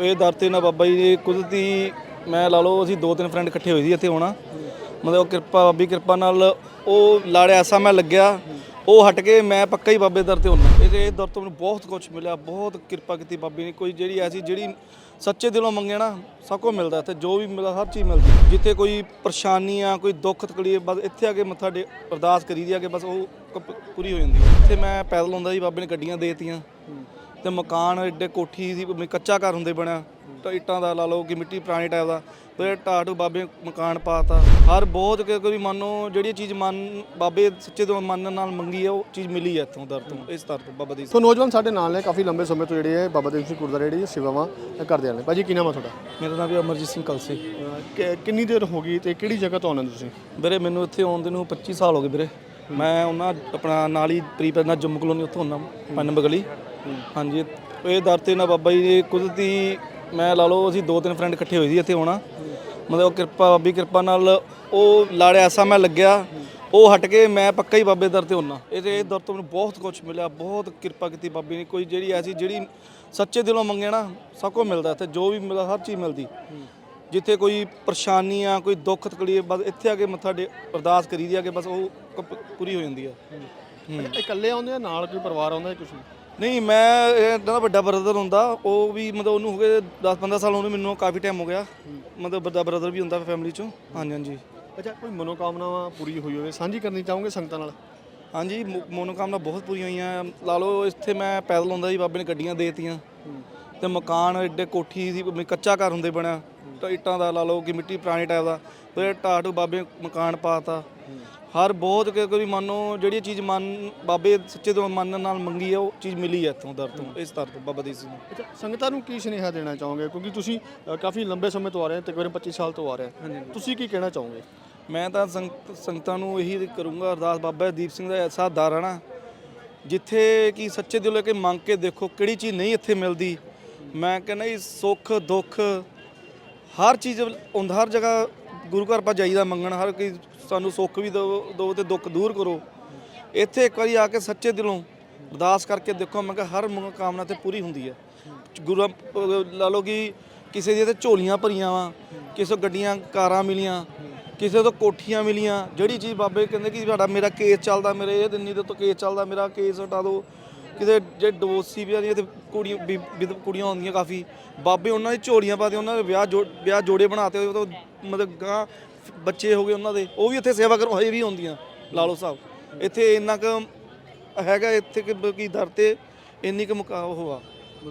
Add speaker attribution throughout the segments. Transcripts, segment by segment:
Speaker 1: ਇਹ ਦਰ ਤੇ ਨਾ ਬਾਬਾ ਜੀ ਦੀ ਕੁਦਰਤੀ, ਮੈਂ ਲਾ ਲਓ ਅਸੀਂ ਦੋ ਤਿੰਨ ਫਰੈਂਡ ਇਕੱਠੇ ਹੋਏ ਸੀ ਇੱਥੇ ਹੋਣਾ। ਮਤਲਬ ਉਹ ਕਿਰਪਾ, ਬਾਬੀ ਕਿਰਪਾ ਨਾਲ ਉਹ ਲਾੜਿਆ ਐਸਾ ਮੈਂ ਲੱਗਿਆ, ਉਹ ਹਟ ਕੇ ਮੈਂ ਪੱਕਾ ਹੀ ਬਾਬੇ ਦਰ ਤੇ ਹੁੰਨਾ ਇਹਦੇ ਦਰ ਤੋਂ ਮੈਨੂੰ ਬਹੁਤ ਕੁਝ ਮਿਲਿਆ, ਬਹੁਤ ਕਿਰਪਾ ਕੀਤੀ ਬਾਬੇ ਨੇ। ਕੋਈ ਜਿਹੜੀ ਐਸੀ ਜਿਹੜੀ ਸੱਚੇ ਦਿਲੋਂ ਮੰਗੇ ਨਾ, ਸਭ ਕੁਝ ਮਿਲਦਾ ਤੇ ਜੋ ਵੀ ਮਿਲਦਾ ਹਰ ਚੀਜ਼ ਮਿਲਦੀ। ਜਿੱਥੇ ਕੋਈ ਪਰੇਸ਼ਾਨੀ ਆ ਕੋਈ ਦੁੱਖ ਤਕਲੀਫ, ਬਸ ਇੱਥੇ ਆ ਕੇ ਮੱਥਾ ਡੇ ਅਰਦਾਸ ਕਰੀ ਦੀ ਆ ਕਿ ਬਸ ਉਹ ਕ- ਪੂਰੀ ਹੋ ਜਾਂਦੀ ਹੈ। ਇੱਥੇ ਮੈਂ ਪੈਦਲ ਹੁੰਦਾ ਸੀ, ਬਾਬੇ ਨੇ ਗੱਡੀਆਂ ਦੇਤੀਆਂ। ਤੇ ਮਕਾਨ ਏਡੇ ਕੋਠੀ ਸੀ ਵੀ ਕੱਚਾ ਘਰ ਹੁੰਦੇ ਬਣਿਆ। ਤਾਂ ਇੱਟਾਂ ਦਾ ਲਾ ਲਓ ਕਿ ਮਿੱਟੀ ਪੁਰਾਣੇ ਟਾਈਪ ਦਾ। ਤੇ ਟਾਟੂ ਬਾਬੇ ਮਕਾਨ ਪਾਤਾ ਹਰ ਬਹੁਤ ਕਿ ਕੋਈ ਮੰਨੋ ਜਿਹੜੀ ਚੀਜ਼ ਮਨ ਬਾਬੇ ਸੱਚੇ ਤੋਂ ਮਨ ਨਾਲ ਮੰਗੀ ਹੈ ਉਹ ਚੀਜ਼ ਮਿਲੀ ਹੈ ਇੱਥੋਂ ਦਰ ਤੋਂ ਇਸ ਦਰ ਤੋਂ ਬਾਬਾ ਦੀ
Speaker 2: ਸੋ ਨੌਜਵਾਨ ਸਾਡੇ ਨਾਲ ਨੇ ਕਾਫੀ ਲੰਬੇ ਸਮੇਂ ਤੋਂ ਜਿਹੜੇ ਹੈ ਬਾਬਾ ਦੀਪ ਸਿੰਘ ਗੁਰਦੁਆਰੇ ਜਿਹੜੀ ਸੇਵਾਵਾਂ ਕਰਦੇ ਨੇ। ਭਾਜੀ ਕੀ ਨਾਮ ਆ ਤੁਹਾਡਾ?
Speaker 1: ਮੇਰਾ ਨਾਮ ਵੀ ਅਮਰਜੀਤ ਸਿੰਘ ਕਲਸੀ।
Speaker 2: ਕਿੰਨੀ ਦੇਰ ਹੋ ਗਈ ਤੇ ਕਿਹੜੀ ਜਗ੍ਹਾ ਤੋਂ ਆਉਂਦੇ ਹੋ ਤੁਸੀਂ?
Speaker 1: ਵੀਰੇ ਮੈਨੂੰ ਇੱਥੇ ਆਉਣ ਦੇ ਨੂੰ 25 ਸਾਲ ਹੋ ਗਏ ਵੀਰੇ। ਮੈਂ ਉਹਨਾਂ ਆਪਣਾ ਨਾਲ ਹੀ ਪ੍ਰੀਪੈਡ ਨਾਲ ਜੰਮੂ ਕਲੋਨੀ ਉੱਥੋਂ ਹੁੰਦਾ ਪੰਨ ਬਗਲੀ ਹਾਂਜੀ, ਇਹ ਦਰ ਤੇ ਨਾ ਬਾਬਾ ਜੀ ਦੀ ਕੁਦਰਤੀ ਮੈਂ ਲਾ ਲਓ, ਅਸੀਂ ਦੋ ਤਿੰਨ ਫਰੈਂਡ ਇਕੱਠੇ ਹੋਏ ਸੀ ਇੱਥੇ ਹੋਣਾ। ਮਤਲਬ ਉਹ ਕਿਰਪਾ, ਬਾਬੀ ਕਿਰਪਾ ਨਾਲ ਉਹ ਲਾੜ ਐਸਾ ਮੈਂ ਲੱਗਿਆ, ਉਹ ਹਟ ਕੇ ਮੈਂ ਪੱਕਾ ਹੀ ਬਾਬੇ ਦਰ ਤੇ ਹੁੰਨਾ। ਇਹਦੇ ਇਹ ਦਰ ਤੋਂ ਮੈਨੂੰ ਬਹੁਤ ਕੁਝ ਮਿਲਿਆ, ਬਹੁਤ ਕਿਰਪਾ ਕੀਤੀ ਬਾਬੇ ਨੇ। ਕੋਈ ਜਿਹੜੀ ਐਸੀ, ਜਿਹੜੀ ਸੱਚੇ ਦਿਲੋਂ ਮੰਗੇ ਨਾ, ਸਭ ਕੁਝ ਮਿਲਦਾ ਇੱਥੇ, ਜੋ ਵੀ ਮਿਲਦਾ ਹਰ ਚੀਜ਼ ਮਿਲਦੀ। ਜਿੱਥੇ ਕੋਈ ਪਰੇਸ਼ਾਨੀ ਆ ਕੋਈ ਦੁੱਖ ਤਕਲੀਫ, ਬਸ ਇੱਥੇ ਆ ਕੇ ਮੱਥਾ ਡੇ ਅਰਦਾਸ ਕਰੀ ਦੀ ਆ ਕਿ ਬਸ ਉਹ ਪੂਰੀ ਹੋ ਜਾਂਦੀ ਆ।
Speaker 2: ਇਕੱਲੇ ਆਉਂਦੇ ਆ, ਨਾਲ ਕੋਈ ਪਰਿਵਾਰ ਆਉਂਦਾ ਹੈ ਕੁਝ
Speaker 1: ਨਹੀਂ ਮੈਂ ਇਹਨਾਂ ਦਾ ਵੱਡਾ ਬ੍ਰਦਰ ਹੁੰਦਾ ਉਹ ਵੀ ਮਤਲਬ ਉਹਨੂੰ ਹੋ ਗਏ 10 15 ਸਾਲ ਉਹਨੂੰ ਮੈਨੂੰ ਕਾਫੀ ਟਾਈਮ ਹੋ ਗਿਆ। ਮਤਲਬ ਵੱਡਾ ਬ੍ਰਦਰ ਵੀ ਹੁੰਦਾ ਫੈਮਿਲੀ ਚੋਂ। ਹਾਂਜੀ ਹਾਂਜੀ।
Speaker 2: ਅੱਛਾ ਕੋਈ ਮਨੋਕਾਮਨਾਵਾਂ ਪੂਰੀ ਹੋਈ ਹੋਵੇ ਸਾਂਝੀ ਕਰਨੀ ਚਾਹੋਗੇ ਸੰਗਤਾਂ ਨਾਲ?
Speaker 1: ਹਾਂਜੀ ਮੋ- ਮਨੋਕਾਮਨਾ ਬਹੁਤ ਪੂਰੀਆਂ ਹੋਈਆਂ। ਲਾ ਲਓ ਇੱਥੇ ਮੈਂ ਪੈਦਲ ਹੁੰਦਾ ਸੀ ਬਾਬੇ ਨੇ ਗੱਡੀਆਂ ਦੇਤੀਆਂ। ਤੇ ਮਕਾਨ ਏਡੇ ਕੋਠੀ ਸੀ ਵੀ ਕੱਚਾ ਘਰ ਹੁੰਦੇ ਬਣਿਆ। ਤਾਂ ਇੱਟਾਂ ਦਾ ਲਾ ਲਓ ਕਿ ਮਿੱਟੀ ਪੁਰਾਣੇ ਟਾਈਪ ਦਾ। ਤੇ ਟਾਟੂ ਬਾਬੇ ਨੇ ਮਕਾਨ ਪਾਤਾ ਹਰ ਬਹੁਤ ਕਿ ਕੋਈ ਮੰਨੋ ਜਿਹੜੀ ਚੀਜ਼ ਮਨ ਬਾਬੇ ਸੱਚੇ ਤੋਂ ਮਨ ਨਾਲ ਮੰਗੀ ਹੈ ਉਹ ਚੀਜ਼ ਮਿਲੀ ਹੈ ਇੱਥੋਂ ਦਰ ਤੋਂ ਇਸ ਦਰ ਤੋਂ ਬਾਬਾ ਦੀ ਸਿੰਘ
Speaker 2: ਅੱਛਾ ਸੰਗਤਾਂ ਨੂੰ ਕੀ ਸੁਨੇਹਾ ਦੇਣਾ ਚਾਹੋਗੇ? ਕਿਉਂਕਿ ਤੁਸੀਂ ਅ, ਕਾਫੀ ਲੰਬੇ ਸਮੇਂ ਤੋਂ ਆ ਰਹੇ ਹੋ ਤਕਰੀਬਨ 25 ਸਾਲ ਤੋਂ ਆ ਰਹੇ ਹੋ। ਤੁਸੀਂ ਕੀ ਕਹਿਣਾ ਚਾਹੋਗੇ?
Speaker 1: ਮੈਂ ਤਾਂ ਸੰਗਤ ਸੰਗਤਾਂ ਨੂੰ ਇਹੀ ਕਰੂੰਗਾ ਅਰਦਾਸ ਬਾਬਾ ਦੀਪ ਸਿੰਘ ਦਾ ਐਸਾ ਦਰ ਹੈ ਨਾ ਜਿੱਥੇ ਕਿ ਸੱਚੇ ਦਿਲੋਂ ਕੇ ਮੰਗ ਕੇ ਦੇਖੋ ਕਿਹੜੀ ਚੀਜ਼ ਨਹੀਂ ਇੱਥੇ ਮਿਲਦੀ। ਮੈਂ ਕਹਿੰਦਾ ਇਹ ਸੁੱਖ ਦੁੱਖ ਹਰ ਚੀਜ਼ ਹੁੰਦਾ ਹਰ ਜਗ੍ਹਾ ਗੁਰੂ ਘਰ ਪਾ ਜਾਈਦਾ ਮੰਗਣ ਹਰ ਕੋਈ ਸਾਨੂੰ ਸੁੱਖ ਵੀ ਦਿਓ ਦਿਓ ਤੇ ਦੁੱਖ ਦੂਰ ਕਰੋ। ਇੱਥੇ ਇੱਕ ਵਾਰੀ ਆ ਕੇ ਸੱਚੇ ਦਿਲੋਂ ਅਰਦਾਸ ਕਰਕੇ ਦੇਖੋ, ਮੈਂ ਕਿਹਾ ਹਰ ਮਨੋਕਾਮਨਾ ਤੇ ਪੂਰੀ ਹੁੰਦੀ ਹੈ। ਗੁਰੂ ਲਾ ਲਓ ਕਿ ਕਿਸੇ ਦੀਆਂ ਤੇ ਝੋਲੀਆਂ ਭਰੀਆਂ ਵਾ, ਕਿਸੇ ਤੋਂ ਗੱਡੀਆਂ, ਕਾਰਾਂ ਮਿਲੀਆਂ, ਕਿਸੇ ਤੋਂ ਕੋਠੀਆਂ ਮਿਲੀਆਂ। ਜਿਹੜੀ ਚੀਜ਼ ਬਾਬੇ ਕਹਿੰਦੇ ਕਿ ਸਾਡਾ ਮੇਰਾ ਕੇਸ ਚੱਲਦਾ, ਮੇਰੇ ਇਹ ਦਿਨ ਦੇ ਤੋਂ ਕੇਸ ਚੱਲਦਾ, ਮੇਰਾ ਕੇਸ ਹਟਾ ਦਿਓ ਕਿਤੇ ਜੇ ਡੋਸੀ ਸੀ ਵੀ ਤੇ ਕੁੜੀਆਂ, ਵੀ- ਕੁੜੀਆਂ ਹੁੰਦੀਆਂ ਕਾਫੀ। ਬਾਬੇ ਉਹਨਾਂ ਦੀ ਝੋਲੀਆਂ ਪਾਤੇ ਉਹਨਾਂ ਦੇ ਵਿਆਹ ਜੋ, ਵਿਆਹ ਜੋੜੇ ਬਣਾਤੇ ਉਹ ਤੋਂ ਮਤਲਬ ਗਾਂ ਬੱਚੇ ਹੋ ਗਏ ਉਹਨਾਂ ਦੇ, ਉਹ ਵੀ ਇੱਥੇ ਸੇਵਾ ਕਰੋ ਹਜੇ ਵੀ ਹੁੰਦੀਆਂ, ਲਾਲੋ ਸਾਹਿਬ। ਇੱਥੇ ਇੰਨਾ ਕੁ ਹੈਗਾ, ਇੱਥੇ ਕਿ ਕੀ ਦਰ ਤੇ ਇੰਨੀ ਕੁ ਮੁਕਾ, ਉਹ ਆ,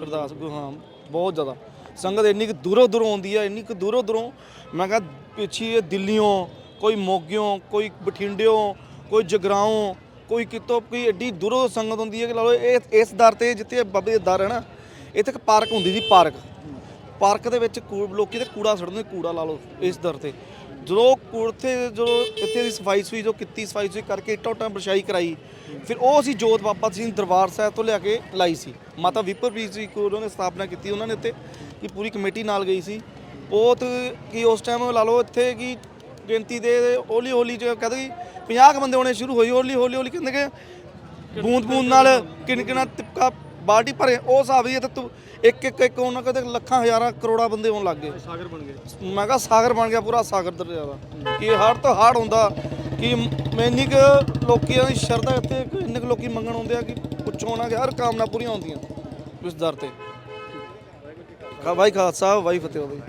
Speaker 1: ਅਰਦਾਸ ਹਾਂ, ਬਹੁਤ ਜ਼ਿਆਦਾ। ਸੰਗਤ ਇੰਨੀ ਕੁ ਦੂਰੋਂ ਦੂਰੋਂ ਆਉਂਦੀ ਆ, ਇੰਨੀ ਕੁ ਦੂਰੋਂ ਦੂਰੋਂ, ਮੈਂ ਕਿਹਾ ਪਿੱਛੇ ਦਿੱਲੀੋਂ ਕੋਈ ਮੋਗਿਓਂ, ਕੋਈ ਬਠਿੰਡਿਓਂ, ਕੋਈ ਜਗਰਾਓਂ ਕੋਈ ਕਿਤੋਂ, ਕੋਈ ਐਡੀ ਦੂਰੋਂ ਸੰਗਤ ਹੁੰਦੀ ਹੈ ਕਿ ਲਾ ਲਓ, ਇਹ, ਇਸ ਦਰ ਤੇ ਜਿੱਥੇ ਬਾਬੇ ਦੇ ਦਰ ਹੈ ਨਾ, ਇੱਥੇ ਇੱਕ ਪਾਰਕ ਹੁੰਦੀ ਸੀ, ਪਾਰਕ। ਪਾਰਕ ਦੇ ਵਿੱਚ ਕੂੜ ਲੋਕੀ ਤੇ ਕੂੜਾ ਸੁੱਟਦੇ ਕੂੜਾ ਲਾ ਲਓ ਇਸ ਦਰ ਤੇ। ਜਦੋਂ ਕੂੜਥੇ ਜੋ ਇੱਥੇ ਦੀ ਸਫ਼ਾਈ ਸੁਈ ਜੋ ਕੀਤੀ ਸਫ਼ਾਈ ਸੁਈ ਕਰਕੇ ਇੱਟਾਂ ਉੱਟਾਂ ਬਰਸਾਈ ਕਰਾਈ, ਫਿਰ ਉਹ ਅਸੀਂ ਜੋਤ ਬਾਬਾ ਸਿੰਘ ਦਰਬਾਰ ਸਾਹਿਬ ਤੋਂ ਲਿਆ ਕੇ ਲਾਈ ਸੀ। ਮਾਤਾ ਵਿਪਰਪ੍ਰੀਤ ਜੀ ਕੋਲ ਉਹਨਾਂ ਸਥਾਪਨਾ ਕੀਤੀ, ਉਹਨਾਂ ਨੇ ਇੱਥੇ ਕਿ ਪੂਰੀ ਕਮੇਟੀ ਨਾਲ ਗਈ ਸੀ। ਬਹੁਤ ਕਿ ਉਸ ਟਾਈਮ ਲਾ ਲਓ ਇੱਥੇ ਕਿ ਗਿਣਤੀ ਦੇ ਹੌਲੀ ਹੌਲੀ ਜੋ ਕਹਿੰਦੇ ਕਿ 50 ਕੁ ਬੰਦੇ ਆਉਣੇ ਸ਼ੁਰੂ ਹੋਏ, ਹੌਲੀ ਹੌਲੀ ਹੌਲੀ ਕਹਿੰਦੇ ਕਿ ਬੂੰਦ ਬੂੰਦ ਨਾਲ ਕਿਨ ਕਿਨਾ ਤਿਪਕਾ ਬਾਲਟੀ ਭਰੇ ਉਹ ਹਿਸਾਬ ਦੀ ਤੇ ਤੂੰ ਇੱਕ ਇੱਕ ਇੱਕ ਉਹਨਾਂ ਕਹਿੰਦੇ ਲੱਖਾਂ ਹਜ਼ਾਰਾਂ ਕਰੋੜਾਂ ਬੰਦੇ ਆਉਣ ਲੱਗ ਗਏ।
Speaker 2: ਸਾਗਰ ਬਣ ਗਏ।
Speaker 1: ਮੈਂ ਕਿਹਾ ਸਾਗਰ ਬਣ ਗਿਆ ਪੂਰਾ ਸਾਗਰ ਦਰਿਆ ਦਾ। ਕਿ ਹੜ ਤੋਂ ਹੜ ਹੁੰਦਾ ਕਿ ਮੈਨੀ ਕੁ ਲੋਕਾਂ ਦੀ ਸ਼ਰਧਾ ਇੱਥੇ ਕਿ ਇੰਨੇ ਕੁ ਲੋਕੀ ਮੰਗਣ ਆਉਂਦੇ ਆ ਕਿ ਪੁੱਛੋ ਨਾ ਕਿ ਹਰ ਕਾਮਨਾ ਪੂਰੀਆਂ ਹੁੰਦੀਆਂ ਇਸ ਦਰ ਤੇ। ਖਾ ਭਾਈ ਖਾਲਸਾ ਵਾਈ ਫਤਿਹ।